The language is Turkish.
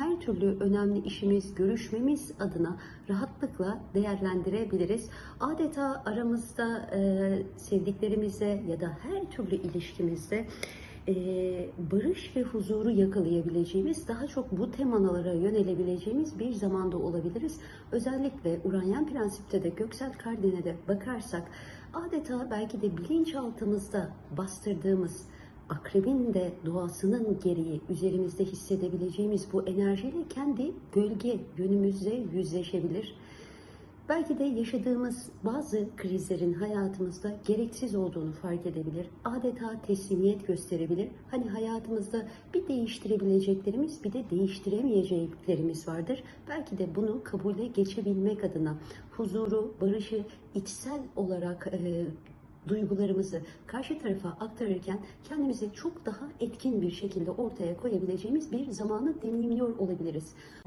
her türlü önemli işimiz, görüşmemiz adına rahatlıkla değerlendirebiliriz. Adeta aramızda e, sevdiklerimizle ya da her türlü ilişkimizde e, barış ve huzuru yakalayabileceğimiz, daha çok bu temalara yönelebileceğimiz bir zamanda olabiliriz. Özellikle Uranyen prensipte de göksel kardine de bakarsak adeta belki de bilinçaltımızda bastırdığımız akrebin de doğasının gereği üzerimizde hissedebileceğimiz bu enerjiyle kendi gölge yönümüzle yüzleşebilir. Belki de yaşadığımız bazı krizlerin hayatımızda gereksiz olduğunu fark edebilir. Adeta teslimiyet gösterebilir. Hani hayatımızda bir değiştirebileceklerimiz bir de değiştiremeyeceklerimiz vardır. Belki de bunu kabule geçebilmek adına huzuru, barışı içsel olarak e, duygularımızı karşı tarafa aktarırken kendimizi çok daha etkin bir şekilde ortaya koyabileceğimiz bir zamanı deneyimliyor olabiliriz.